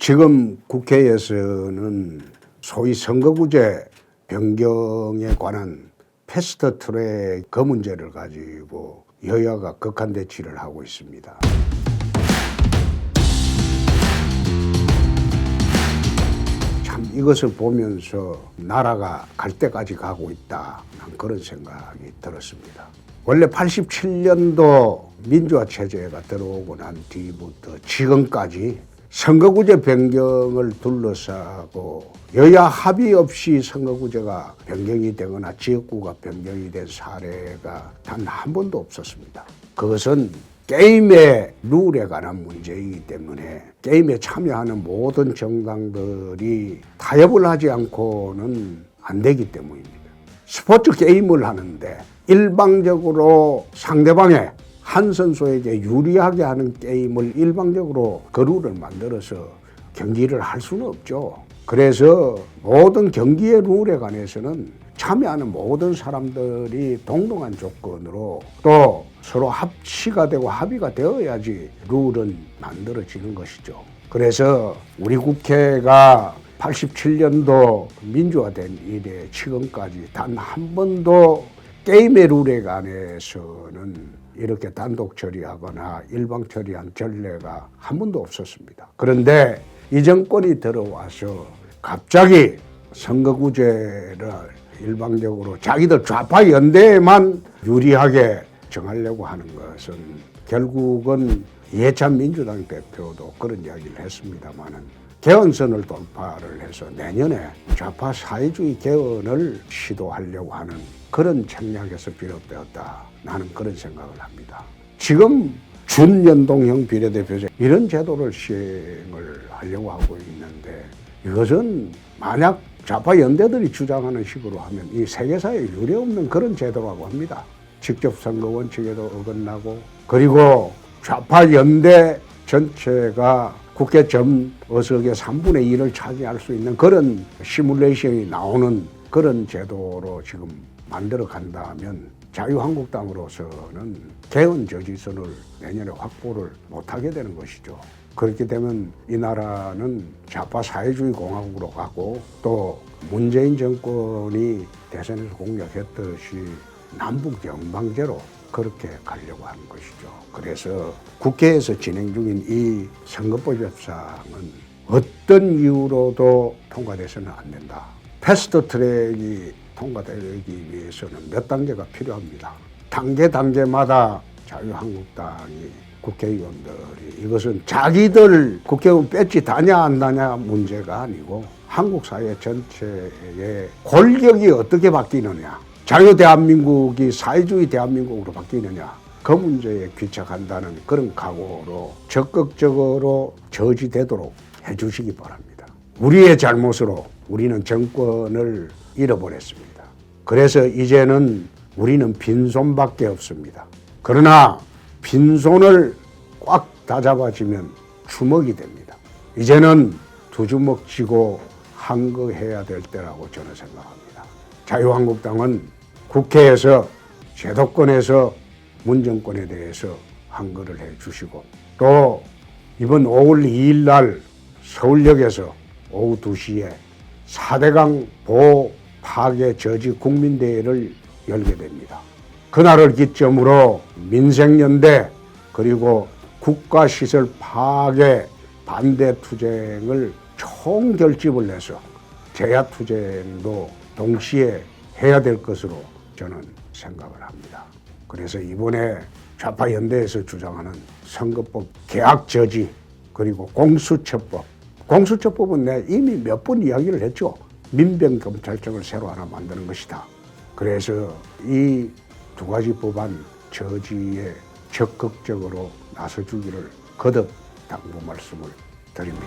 지금 국회에서는 소위 선거구제 변경에 관한 패스트 트랙 그 문제를 가지고 여야가 극한 대치를 하고 있습니다. 참 이것을 보면서 나라가 갈 때까지 가고 있다. 난 그런 생각이 들었습니다. 원래 87년도 민주화 체제가 들어오고 난 뒤부터 지금까지 선거구제 변경을 둘러싸고 여야 합의 없이 선거구제가 변경이 되거나 지역구가 변경이 된 사례가 단 한 번도 없었습니다. 그것은 게임의 룰에 관한 문제이기 때문에 게임에 참여하는 모든 정당들이 타협을 하지 않고는 안 되기 때문입니다. 스포츠 게임을 하는데 일방적으로 상대방의 한 선수에게 유리하게 하는 게임을 일방적으로 그 룰을 만들어서 경기를 할 수는 없죠. 그래서 모든 경기의 룰에 관해서는 참여하는 모든 사람들이 동등한 조건으로 또 서로 합치가 되고 합의가 되어야지 룰은 만들어지는 것이죠. 그래서 우리 국회가 87년도 민주화된 이래 지금까지 단 한 번도 게임의 룰에 관해서는 이렇게 단독 처리하거나 일방 처리한 전례가 한 번도 없었습니다. 그런데 이 정권이 들어와서 갑자기 선거구제를 일방적으로 자기들 좌파 연대에만 유리하게 정하려고 하는 것은 결국은 예찬 민주당 대표도 그런 이야기를 했습니다마는 개헌선을 돌파를 해서 내년에 좌파 사회주의 개헌을 시도하려고 하는 그런 책략에서 비롯되었다. 나는 그런 생각을 합니다. 지금 준연동형 비례대표제 이런 제도를 시행을 하려고 하고 있는데 이것은 만약 좌파 연대들이 주장하는 식으로 하면 이 세계사에 유례없는 그런 제도라고 합니다. 직접 선거 원칙에도 어긋나고 그리고 좌파 연대 전체가 국회 전 의석의 3분의 1을 차지할 수 있는 그런 시뮬레이션이 나오는 그런 제도로 지금 만들어 간다면 자유한국당으로서는 개헌 저지선을 내년에 확보를 못하게 되는 것이죠. 그렇게 되면 이 나라는 좌파 사회주의 공화국으로 가고 또 문재인 정권이 대선에서 공약했듯이 남북 연방제로 그렇게 가려고 하는 것이죠. 그래서 국회에서 진행 중인 이 선거법 협상은 어떤 이유로도 통과돼서는 안 된다. 패스트 트랙이 통과되기 위해서는 몇 단계가 필요합니다. 단계 단계마다 자유한국당이 국회의원들이 이것은 자기들 국회의원 배지 다냐 안 다냐 문제가 아니고 한국 사회 전체의 골격이 어떻게 바뀌느냐 자유 대한민국이 사회주의 대한민국으로 바뀌느냐 그 문제에 귀착한다는 그런 각오로 적극적으로 저지되도록 해주시기 바랍니다. 우리의 잘못으로 우리는 정권을 잃어버렸습니다. 그래서 이제는 우리는 빈손밖에 없습니다. 그러나 빈손을 꽉 다잡아지면 주먹이 됩니다. 이제는 두 주먹 쥐고 한거 해야 될 때라고 저는 생각합니다. 자유한국당은 국회에서 제도권에서 문정권에 대해서 한거를 해 주시고 또 이번 5월 2일 날 서울역에서 오후 2시에 4대강 보호 파괴 저지 국민대회를 열게 됩니다. 그날을 기점으로 민생연대 그리고 국가시설 파괴 반대 투쟁을 총결집을 해서 제야 투쟁도 동시에 해야 될 것으로 저는 생각을 합니다. 그래서 이번에 좌파 연대에서 주장하는 선거법 계약 저지 그리고 공수처법 공수처법은 내 이미 몇 번 이야기를 했죠. 민병검찰청을 새로 하나 만드는 것이다. 그래서 이 두 가지 법안 저지에 적극적으로 나서주기를 거듭 당부 말씀을 드립니다.